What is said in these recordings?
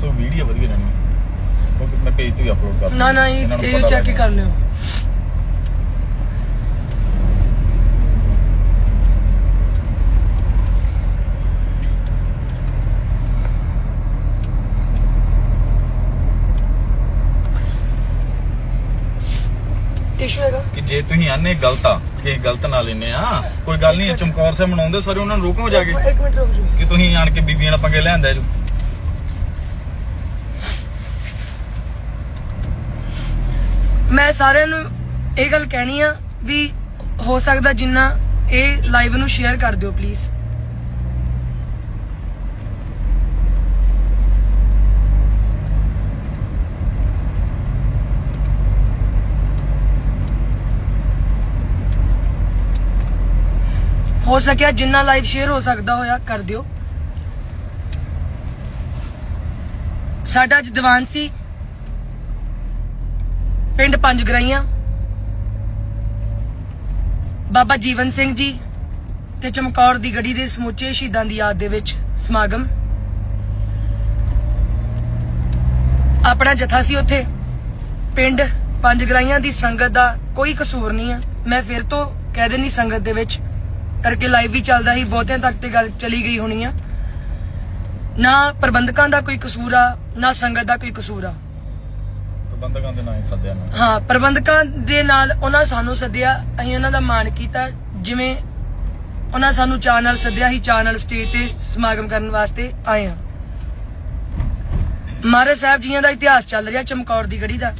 So video ਵਧੀਆ ਰਹਿਣੀ ਕਿਉਂਕਿ ਮੈਂ ਪੇਜ ਤੇ ਹੀ ਅਪਲੋਡ ਕਰਦਾ ਨਾ ਨਾ ਇਹ ਇਹ ਚੈੱਕ ਕਰ ਲਿਓ ਟਿਸ਼ੂ ਹੈਗਾ ਕਿ ਜੇ ਤੁਸੀਂ ਆਨੇ ਗਲਤ ਆ ਕਿ ਗਲਤ ਨਾ ਲੈਨੇ ਆ ਕੋਈ ਗੱਲ ਨਹੀਂ ਚਮਕੌਰ ਸਾਹਿਬ ਮਨਾਉਂਦੇ ਸਾਰੇ ਉਹਨਾਂ ਨੂੰ ਰੋਕੋ ਜਾ ਕੇ। ਇੱਕ ਮਿੰਟ ਰੁਕ ਜਾਓ। ਕਿ ਤੁਸੀਂ ਆਣ ਕੇ ਬੀਬੀਆਂ ਨਾਲ ਪੰਗੇ ਲੈਂਦੇ ਮੈਂ ਸਾਰਿਆਂ ਨੂੰ ਇਹ ਗੱਲ ਕਹਿਣੀ ਆ ਵੀ ਹੋ ਸਕਦਾ ਜਿੰਨਾ ਇਹ ਲਾਈਵ ਨੂੰ ਸ਼ੇਅਰ ਕਰ ਦਿਓ ਪਲੀਜ਼ ਹੋ ਸਕਿਆ ਜਿੰਨਾ ਲਾਈਵ ਸ਼ੇਅਰ ਹੋ ਸਕਦਾ ਹੋਇਆ, ਕਰ ਦਿਓ। ਸਾਡਾ ਅੱਜ ਦੀਵਾਨ ਸੀ। ਪਿੰਡ ਪੰਜ ਗਰਾਈਆਂ। ਬਾਬਾ ਜੀਵਨ ਸਿੰਘ ਜੀ ਤੇ ਚਮਕੌਰ ਦੀ ਗੜੀ ਦੇ ਸਮੁੱਚੇ ਸ਼ਹੀਦਾਂ ਦੀ ਯਾਦ ਦੇ ਵਿੱਚ ਸਮਾਗਮ। ਆਪਣਾ ਜਥਾ ਸੀ ਉੱਥੇ। ਪਿੰਡ ਪੰਜ ਗਰਾਈਆਂ ਦੀ ਸੰਗਤ ਦਾ ਕੋਈ ਕਸੂਰ ਨਹੀਂ ਆ। ਮੈਂ ਫਿਰ ਤੋਂ ਕਹਿ ਦਿੰਦੀ ਸੰਗਤ ਦੇ ਵਿੱਚ, ਕਰਕੇ ਲਾਈਵ ਵੀ ਚੱਲਦਾ ਸੀ, ਬਹੁਤਿਆਂ ਤੱਕ ਤੇ ਗੱਲ ਚਲੀ ਗਈ ਹੋਣੀ ਆ। ਨਾ ਪ੍ਰਬੰਧਕਾਂ ਦਾ ਕੋਈ ਕਸੂਰ ਆ, ਨਾ ਸੰਗਤ ਦਾ ਕੋਈ ਕਸੂਰ ਆ। ਪ੍ਰਬੰਧਕਾਂ ਦੇ ਨਾਂ ਸੱਦਿਆ ਮੈਂ ਹਾਂ, ਪ੍ਰਬੰਧਕਾਂ ਦੇ ਨਾਲ ਉਹਨਾਂ ਸਾਨੂੰ ਸੱਦਿਆ, ਅਸੀਂ ਉਹਨਾਂ ਦਾ ਮਾਣ ਕੀਤਾ, ਜਿਵੇਂ ਉਹਨਾਂ ਸਾਨੂੰ ਚਾਅ ਨਾਲ ਸੱਦਿਆ ਸੀ ਚਾਅ ਨਾਲ ਸਟੇਜ ਤੇ ਸਮਾਗਮ ਕਰਨ ਵਾਸਤੇ ਆਏ ਹਾਂ। ਮਹਾਰਾਜ ਸਾਹਿਬ ਜੀਆਂ ਦਾ ਇਤਿਹਾਸ ਚੱਲ ਰਿਹਾ ਚਮਕੌਰ ਦੀ ਗੜੀ ਦਾ।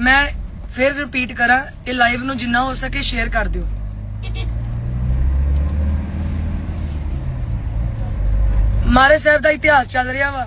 ਮੈਂ ਫਿਰ ਰਿਪੀਟ ਕਰਾਂ, ਇਹ ਲਾਈਵ ਨੂੰ ਜਿੰਨਾ ਹੋ ਸਕੇ ਸ਼ੇਅਰ ਕਰ ਦਿਓ। ਮਹਾਰਾਜ ਸਾਹਿਬ ਦਾ ਇਤਿਹਾਸ ਚੱਲ ਰਿਹਾ ਵਾ।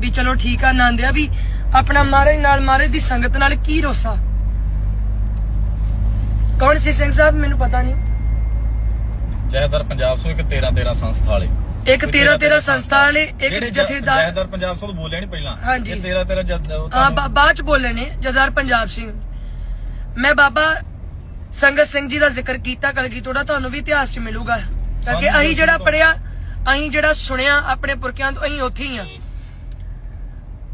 ਵੀ ਚਲੋ ਠੀਕ ਆ ਨੰਦਿਆ ਵੀ ਆਪਣਾ ਮਹਾਰਾਜ ਨਾਲ ਮਹਾਰਾਜ ਦੀ ਸੰਗਤ ਨਾਲ ਕੀ ਰੋਸਾ? ਕੌਣ ਸੀ ਸਿੰਘ ਸਾਹਿਬ? ਮੈਨੂੰ ਪਤਾ ਨਹੀਂ। ਜੈਦਰ ਪੰਜਾਬ ਸੋ ਇੱਕ 13 13 ਸੰਸਥਾ ਵਾਲੇ। ਇੱਕ 13 13 ਸੰਸਥਾ ਵਾਲੇ ਇੱਕ ਜਥੇਦਾਰ ਜੈਦਰ ਪੰਜਾਬ ਸੋ ਬੋਲਿਆ ਨਹੀਂ ਪਹਿਲਾਂ। ਹਾਂਜੀ। ਇਹ 13 13 ਜਦ ਉਹ ਹਾਂ ਬਾਅਦ ਚ ਬੋਲੇ ਨੇ ਜਦਾਰ ਪੰਜਾਬ ਸਿੰਘ। ਮੈਂ ਬਾਬਾ ਸੰਗਤ ਸਿੰਘ ਜੀ ਦਾ ਜ਼ਿਕਰ ਕੀਤਾ ਕਲਗੀ ਤੋੜਾ ਤੁਹਾਨੂੰ ਵੀ ਇਤਿਹਾਸ ਚ ਮਿਲੂਗਾ। ਸਾਨੂੰ ਅਸੀਂ ਜਿਹੜਾ ਪੜਿਆ ਅਸੀਂ ਜਿਹੜਾ ਸੁਣਿਆ ਆਪਣੇ ਪੁਰਖਿਆਂ ਤੋਂ ਅਸੀਂ ਉੱਥੇ ਹੀ ਆ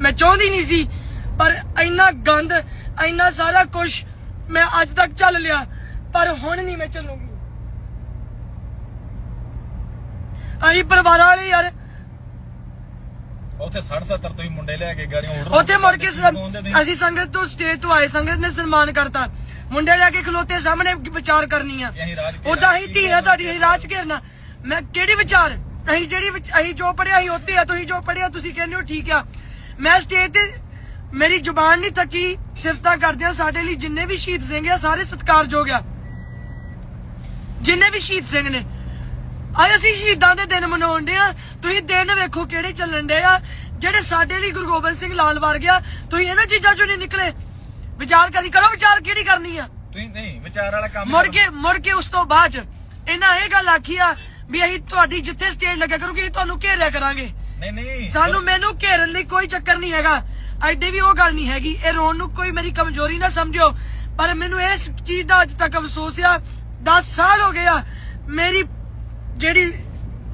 ਮੈਂ ਚਾਹੁੰਦੀ ਨਹੀਂ ਸੀ ਪਰ ਇੰਨਾ ਗੰਦ ਇੰਨਾ ਸਾਰਾ ਕੁਝ ਮੈਂ ਅੱਜ ਤੱਕ ਚੱਲ ਲਿਆ ਪਰ ਹੁਣ ਨਹੀਂ ਮੈਂ ਚੱਲੂਗੀ ਅਸੀਂ ਪਰਿਵਾਰਾਂ ਵਾਲੇ ਯਾਰ ਉੱਥੇ 60 70 ਤੁਸੀਂ ਮੁੰਡੇ ਲੈ ਕੇ ਗਾੜੀਆਂ ਉੜ ਉੱਥੇ ਮੁੜ ਕੇ ਅਸੀਂ ਸੰਗਤ ਤੋਂ ਸਟੇਜ ਤੋਂ ਆਏ ਸੰਗਤ ਨੇ ਸਨਮਾਨ ਕਰਤਾ। ਮੁੰਡੇ ਲੈ ਕੇ ਖਲੋਤੇ ਸਾਹਮਣੇ ਵਿਚਾਰ ਕਰਨੀ ਆ। ਅਸੀਂ ਰਾਜ ਘੇਰਾ ਉਦਾਂ ਹੀ ਧੀਆਂ ਤੁਹਾਡੀ ਅਸੀਂ ਰਾਜ ਘੇਰਨਾ। ਮੈਂ ਕਿਹੜੀ ਵਿਚਾਰ? ਅਸੀਂ ਜਿਹੜੀ ਵਿਚ- ਅਸੀਂ ਜੋ ਪੜਿਆ ਅਸੀਂ ਉੱਤੇ ਆ ਤੁਸੀਂ ਜੋ ਪੜਿਆ ਤੁਸੀਂ ਕਹਿੰਦੇ ਹੋ ਠੀਕ ਆ। ਮੈਂ ਸਟੇਜ ਤੇ ਮੇਰੀ ਜ਼ੁਬਾਨ ਨਹੀਂ ਥੱਕੀ ਸਿਫਤਾਂ ਕਰਦਿਆਂ ਸਾਡੇ ਲਈ ਜਿੰਨੇ ਵੀ ਸ਼ਹੀਦ ਸਿੰਘ ਆ ਸਾਰੇ ਸਤਿਕਾਰਯੋਗ ਆ। ਜਿੰਨੇ ਵੀ ਸ਼ਹੀਦ ਸਿੰਘ ਨੇ। ਅੱਜ ਅਸੀਂ ਸ਼ਹੀਦਾਂ ਦੇ ਦਿਨ ਮਨਾਉਂਦੇ ਆ। ਤੁਸੀਂ ਦਿਨ ਵੇਖੋ ਕਿਹੜੇ ਚੱਲਣ ਡੇ ਆ। ਜਿਹੜੇ ਸਾਡੇ ਲਈ ਗੁਰੂ ਗੋਬਿੰਦ ਸਿੰਘ ਲਾਲ ਵਰ ਗਿਆ ਤੁਸੀਂ ਇਹਨਾਂ ਚੀਜ਼ਾਂ ਚੋਂ ਨਹੀਂ ਨਿਕਲੇ। ਵਿਚਾਰ ਕਰੀ ਕਰੋ ਵਿਚਾਰ ਕਿਹੜੀ ਕਰਨੀ ਆ? ਤੁਸੀਂ ਨਹੀਂ ਵਿਚਾਰ ਵਾਲਾ ਕੰਮ ਮੁੜ। ਕੇ ਮੁੜ ਕੇ ਉਸ ਤੋਂ ਬਾਅਦ ਇਹਨਾਂ ਇਹ ਗੱਲ ਆਖੀ ਆ ਵੀ ਅਸੀਂ ਤੁਹਾਡੀ ਜਿੱਥੇ ਸਟੇਜ ਲੱਗਿਆ ਕਰੂਗੀ ਅਸੀਂ ਤੁਹਾਨੂੰ ਘੇਰਿਆ ਕਰਾਂਗੇ। ਨਹੀਂ ਨਹੀਂ। ਸਾਨੂੰ ਮੈਨੂੰ ਘੇਰਨ ਲਈ ਕੋਈ ਚੱਕਰ ਨਹੀਂ ਹੈਗਾ। ਐਡੇ ਵੀ ਉਹ ਗੱਲ ਨਹੀਂ ਹੈਗੀ। ਇਹ ਰੋਣ ਨੂੰ ਕੋਈ ਮੇਰੀ ਕਮਜ਼ੋਰੀ ਨਾ ਸਮਝਿਓ। ਪਰ ਮੈਨੂੰ ਇਸ ਚੀਜ਼ ਦਾ ਅੱਜ ਤੱਕ ਅਫਸੋਸ ਆ। 10 ਸਾਲ ਹੋ ਗਿਆ ਮੇਰੀ ਜਿਹੜੀ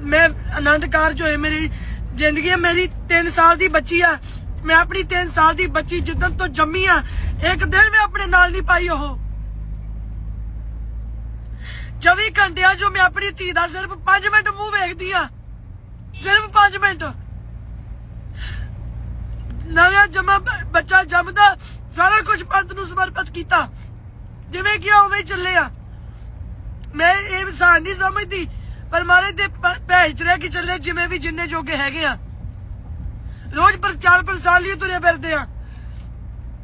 ਮੈਂ ਆਨੰਦ ਕਾਰਜ ਹੋਏ, ਮੇਰੀ ਜ਼ਿੰਦਗੀ ਮੇਰੀ 3 ਸਾਲ ਦੀ ਬੱਚੀ ਆ। ਮੈਂ ਆਪਣੀ 3 ਸਾਲ ਦੀ ਬੱਚੀ ਜਿੱਦਣ ਤੋਂ ਜੰਮੀ ਆ, ਇੱਕ ਦਿਨ ਮੈਂ ਆਪਣੇ ਨਾਲ ਨਹੀਂ ਪਾਈ ਉਹ। 24 ਘੰਟਿਆਂ ਜੋ ਮੈਂ ਆਪਣੀ ਧੀ ਦਾ ਸਿਰਫ 5 ਮਿੰਟ ਮੂੰਹ ਵੇਖਦੀ ਆ। ਸਿਰਫ 5 ਮਿੰਟ। ਨਵਾਂ ਜਮਾ ਬੱਚਾ ਜੰਮਦਾ, ਸਾਰਾ ਕੁਝ ਪੰਤ ਨੂੰ ਸਮਰਪਿਤ ਕੀਤਾ। ਜਿਵੇਂ ਕਿ ਉਵੇਂ ਹੀ ਚੱਲਿਆ ਮੈਂ ਇਹ ਵਿਸਾਰ ਨਹੀਂ ਸਮਝਦੀ, ਪਰ ਮਾਰੇ ਦੇ ਭੇਜ ਚ ਰਹਿ ਚੱਲੇ, ਜਿਵੇਂ ਵੀ ਜਿੰਨੇ ਜੋਗੇ ਹੈਗੇ ਆ। ਰੋਜ਼ ਪ੍ਰਚਾਰ ਪ੍ਰਸਾਰ ਲਈ ਤੁਰੇ ਫਿਰਦੇ ਆ।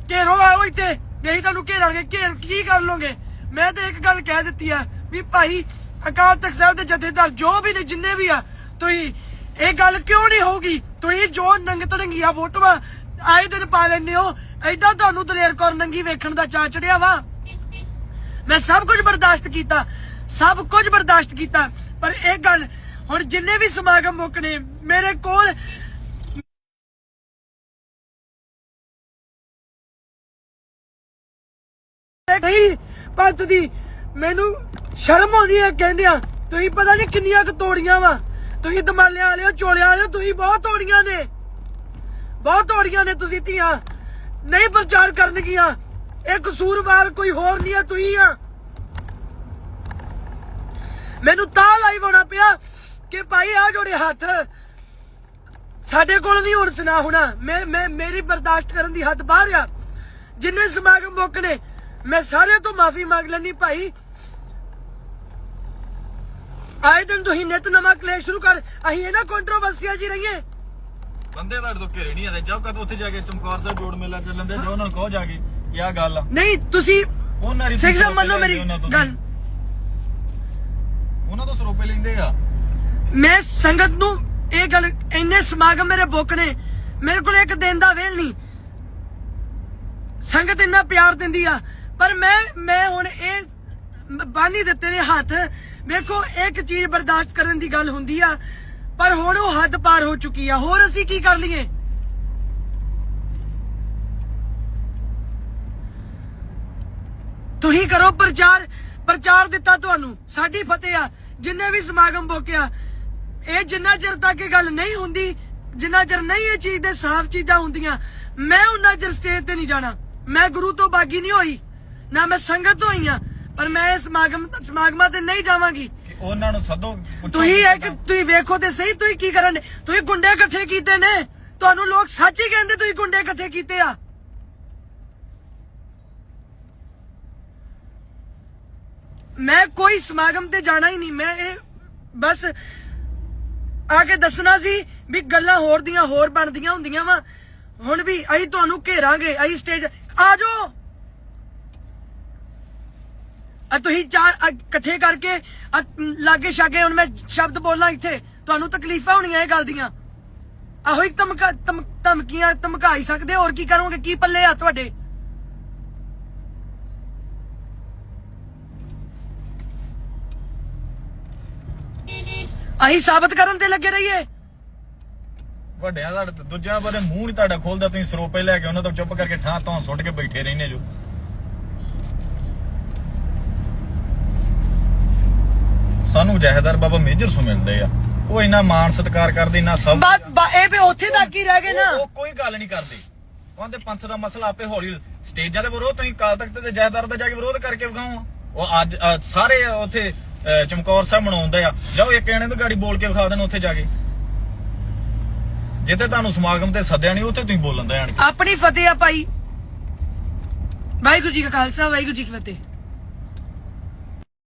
ਘੇਰੋ ਆਓ ਇੱਥੇ, ਨਹੀਂ ਤੁਹਾਨੂੰ ਘੇਰਾਂਗੇ। ਘੇਰ ਕੀ ਕਰ ਲੋਗੇ ਮੈਂ ਤਾਂ ਇੱਕ ਗੱਲ ਕਹਿ ਦਿੱਤੀ ਆ ਵੀ ਭਾਈ ਅਕਾਲ ਤਖਤ ਸਾਹਿਬ ਦੇ ਜਥੇਦਾਰ ਜੋ ਵੀ ਨੇ, ਜਿੰਨੇ ਵੀ ਆ, ਤੁਸੀਂ ਇਹ ਗੱਲ ਕਿਉਂ ਨਹੀਂ ਹੋਊਗੀ? ਤੁਸੀਂ ਜੋ ਨੰਗ ਤੜੰਗੀਆਂ ਫੋਟੋਆਂ ਆਏ ਦਿਨ ਪਾ ਲੈਂਦੇ ਹੋ ਐਦਾਂ ਤੁਹਾਨੂੰ ਦਲੇਰ ਕੌਰ ਨੰਗੀ ਵੇਖਣ ਦਾ ਚਾ ਚੜਿਆ ਵਾ। ਮੈਂ ਸਭ ਕੁਝ ਬਰਦਾਸ਼ਤ ਕੀਤਾ, ਸਭ ਕੁਝ ਬਰਦਾਸ਼ਤ ਕੀਤਾ, ਪਰ ਇਹ ਗੱਲ ਹੁਣ ਜਿੰਨੇ ਵੀ ਸਮਾਗਮ ਮੁੱਕਣੇ, ਮੇਰੇ ਕੋਲ ਨਹੀਂ ਪੰਤ ਦੀ ਮੈਨੂੰ ਸ਼ਰਮ ਆਉਂਦੀ ਹੈ ਕਹਿੰਦਿਆਂ ਤੁਸੀਂ ਪਤਾ ਨਹੀਂ ਕਿੰਨੀਆਂ ਕੁ ਤੋੜੀਆਂ ਵਾ। ਤੁਸੀਂ ਦਮਾਲਿਆਂ ਵਾਲਿਓ, ਚੋਲਿਆਂ ਵਾਲਿਓ, ਤੁਸੀਂ ਬਹੁਤ ਤੋੜੀਆਂ ਨੇ। ਬਹੁਤ ਤੋੜੀਆਂ ਨੇ ਤੁਸੀਂ ਧੀਆਂ। ਨਹੀਂ ਪ੍ਰਚਾਰ ਕਰਨਗੀਆਂ। ਇਹ ਕਸੂਰਵਾਰ ਕੋਈ ਹੋਰ ਨਹੀਂ ਹੈ ਤੁਸੀਂ ਆ। ਮੈਨੂੰ ਤਾਂ ਲਾਈਵ ਹੋਣਾ ਪਿਆ ਕਿ ਭਾਈ ਆ ਜੋੜੇ ਹੱਥ। ਸਾਡੇ ਕੋਲ ਨਹੀਂ ਹੁਣ ਸੁਣਾ ਹੋਣਾ। ਮੈਂ ਮੈਂ, ਮੇਰੀ ਬਰਦਾਸ਼ਤ ਕਰਨ ਦੀ ਹੱਦ ਬਾਹਰ ਆ। ਜਿੰਨੇ ਸਮਾਗਮ ਮੁੱਕਣੇ, ਮੈਂ ਸਾਰਿਆਂ ਤੋਂ ਮਾਫੀ ਮੰਗ ਲੈਣੀ ਭਾਈ। ਆਏ ਦਿਨ ਤੁਸੀਂ ਨਿਤ ਨਵਾਂ ਕਲੇਸ਼ ਸ਼ੁਰੂ ਕਰ ਅਸੀਂ ਇਹਨਾਂ ਕੰਟਰੋਵਰਸੀਆਂ ਜੀ ਰਹੀਏ। ਬੰਦੇ ਤੁਹਾਡੇ ਤੋਂ ਘੇਰੇ ਨਹੀਂ ਆਦੇ ਜਾਓ ਕਦ ਉੱਥੇ ਜਾ ਕੇ ਚਮਕੌਰ ਸਾਹਿਬ ਜੋੜ ਮੇਲਾ ਚੱਲਣ ਦੇ ਜਾਓ ਉਹਨਾਂ ਨੂੰ ਕਹੋ ਜਾ ਕੇ ਇਹ ਆ ਗੱਲ ਆ। ਨਹੀਂ ਤੁਸੀਂ ਉਹਨਾਂ ਦੀ ਸਿੰਘ ਸਾਹਿਬ ਮੰਨੋ ਮੇਰੀ ਗੱਲ। ਉਹਨਾਂ ਤੋਂ ਸਰੋਪੇ ਲੈਂਦੇ ਆ। ਮੈਂ ਸੰਗਤ ਨੂੰ ਇਹ ਗੱਲ ਇੰਨੇ ਸਮਾਗਮ ਮੇਰੇ ਬੁੱਕ ਨੇ ਮੇਰੇ ਕੋਲ ਇੱਕ ਦਿਨ ਦਾ ਵੇਲ ਨਹੀਂ। ਸੰਗਤ ਇੰਨਾ ਪਿਆਰ ਦਿੰਦੀ ਆ ਪਰ ਮੈਂ ਮੈਂ ਹੁਣ ਇਹ ਬਾਨੀ ਦਿੱਤੇ ਨੇ ਹੱਥ। ਵੇਖੋ, ਇੱਕ ਚੀਜ਼ ਬਰਦਾਸ਼ਤ ਕਰਨ ਦੀ ਗੱਲ ਹੁੰਦੀ ਆ, ਪਰ ਹੁਣ ਉਹ ਹੱਦ ਪਾਰ ਹੋ ਚੁੱਕੀ ਆ। ਹੋਰ ਅਸੀਂ ਕੀ ਕਰ ਲਈਏ? ਤੁਸੀਂ ਕਰੋ ਪ੍ਰਚਾਰ। ਪ੍ਰਚਾਰ ਦਿੱਤਾ ਤੁਹਾਨੂੰ। ਸਾਡੀ ਫਤਿਹ ਆ। ਜਿੰਨੇ ਵੀ ਸਮਾਗਮ ਬੋਕਿਆ, ਇਹ ਜਿੰਨਾ ਚਿਰ ਤੱਕ ਇਹ ਗੱਲ ਨਹੀਂ ਹੁੰਦੀ, ਜਿੰਨਾ ਚਿਰ ਨਹੀਂ ਇਹ ਚੀਜ਼ ਦੇ ਸਾਫ਼ ਚੀਜ਼ਾਂ ਹੁੰਦੀਆਂ, ਮੈਂ ਉਹਨਾਂ ਚਿਰ ਸਟੇਜ ਤੇ ਨਹੀਂ ਜਾਣਾ। ਮੈਂ ਗੁਰੂ ਤੋਂ ਬਾਗੀ ਨਹੀਂ ਹੋਈ। ਨਾ ਮੈਂ ਸੰਗਤ ਤੋਂ ਹੋਈ ਆ। ਪਰ ਮੈਂ ਇਸ ਸਮਾਗਮ ਸਮਾਗਮਾਂ ਤੇ ਨਹੀਂ ਜਾਵਾਂਗੀ। ਉਹਨਾਂ ਨੂੰ ਸੱਦੋ ਤੁਸੀਂ ਇੱਕ ਤੁਸੀਂ ਵੇਖੋ ਤੇ ਸਹੀ ਤੁਸੀਂ ਕੀ ਕਰਨ ਤੁਸੀਂ ਗੁੰਡੇ ਇਕੱਠੇ ਕੀਤੇ ਨੇ। ਤੁਹਾਨੂੰ ਲੋਕ ਸੱਚ ਹੀ ਕਹਿੰਦੇ ਤੁਸੀਂ ਗੁੰਡੇ ਇਕੱਠੇ ਕੀਤੇ ਆ। ਮੈਂ ਕੋਈ ਸਮਾਗਮ ਤੇ ਜਾਣਾ ਹੀ ਨਹੀਂ। ਮੈਂ ਇਹ ਬਸ ਆ ਕੇ ਦੱਸਣਾ ਸੀ ਵੀ ਗੱਲਾਂ ਹੋਰ ਦੀਆਂ ਹੋਰ ਬਣਦੀਆਂ ਹੁੰਦੀਆਂ ਵਾ। ਹੁਣ ਵੀ ਅਸੀਂ ਤੁਹਾਨੂੰ ਘੇਰਾਂਗੇ ਅਸੀਂ ਸਟੇਜ ਆ ਜਾਓ! ਆ ਤੁਸੀਂ ਚਾਰ ਆ ਇਕੱਠੇ ਕਰਕੇ ਆ ਲਾਗੇ ਛਾਗੇ ਹੁਣ ਮੈਂ ਸ਼ਬਦ ਬੋਲਾਂ ਇੱਥੇ, ਤੁਹਾਨੂੰ ਤਕਲੀਫਾਂ ਹੋਣੀਆਂ ਇਹ ਗੱਲ ਦੀਆਂ। ਆਹੋ ਹੀ ਧਮਕਾ ਧਮਕੀਆਂ ਧਮਕਾਈ ਸਕਦੇ, ਹੋਰ ਕੀ ਕਰੋਗੇ, ਕੀ ਪੱਲੇ ਆ ਤੁਹਾਡੇ? ਅਸੀਂ ਸਾਬਤ ਕਰਨ ਤੇ ਲੱਗੇ ਰਹੀਏ। ਵੱਡਿਆਂ ਦਾ ਦੂਜਿਆਂ ਬਾਰੇ ਮੂੰਹ ਨਹੀਂ ਤੁਹਾਡਾ ਖੋਲਦਾ, ਤੁਸੀਂ ਸਰੋਪੇ ਲੈ ਕੇ ਉਹਨਾਂ ਤੋਂ ਚੁੱਪ ਕਰਕੇ ਠਾਂ ਤੋਂ ਸੁੱਟ ਕੇ ਬੈਠੇ ਰਹਿੰਦੇ ਜੋ। ਸਾਨੂੰ ਜਹਦਰ ਬਾਬਾ ਮੇਜਰ ਸੁ ਮਿਲਦੇ ਆ। ਉਹ ਇੰਨਾ ਮਾਣ ਸਤਿਕਾਰ ਕਰਦੇ ਇੰਨਾ ਸਭ ਬਾ- ਇਹ ਵੀ ਉੱਥੇ ਤੱਕ ਹੀ ਰਹਿ ਗਏ ਨਾ। ਉਹ- ਕੋਈ ਗੱਲ ਨਹੀਂ ਕਰਦੇ। ਉਹਦੇ ਪੰਥ ਦਾ ਮਸਲਾ ਆਪੇ ਹੌਲੀ ਸਟੇਜਾਂ ਦੇ ਵਿਰੋਧ ਤੁਸੀਂ ਕਾਲ ਤਖਤ ਤੇ ਜਹਦਰ ਦਾ ਜਾ ਕੇ ਵਿਰੋਧ ਕਰਕੇ ਵਿਖਾਓ। ਉਹ ਅੱਜ ਅ, ਸਾਰੇ ਉੱਥੇ ਅ, ਚਮਕੌਰ ਸਾਹਿਬ ਮਨਾਉਂਦੇ ਆ। ਜਾਓ ਇੱਕ ਜਣੇ ਤੋਂ ਗਾੜੀ ਬੋਲ ਕੇ ਵਿਖਾ ਦੇਣ ਉੱਥੇ ਜਾ ਕੇ। ਜਿੱਥੇ ਤੁਹਾਨੂੰ ਸਮਾਗਮ ਤੇ ਸੱਦਿਆ ਨਹੀਂ ਉੱਥੇ ਤੁਸੀਂ ਬੋਲਣ ਦਾ ਆਣ ਕੇ। ਆਪਣੀ ਫਤਿਹ ਆ ਭਾਈ। ਵਾਹਿਗੁਰੂ ਜੀ ਕਾ ਖਾਲਸਾ ਵਾਹਿਗੁਰੂ ਜੀ ਕੀ ਫਤਿਹ।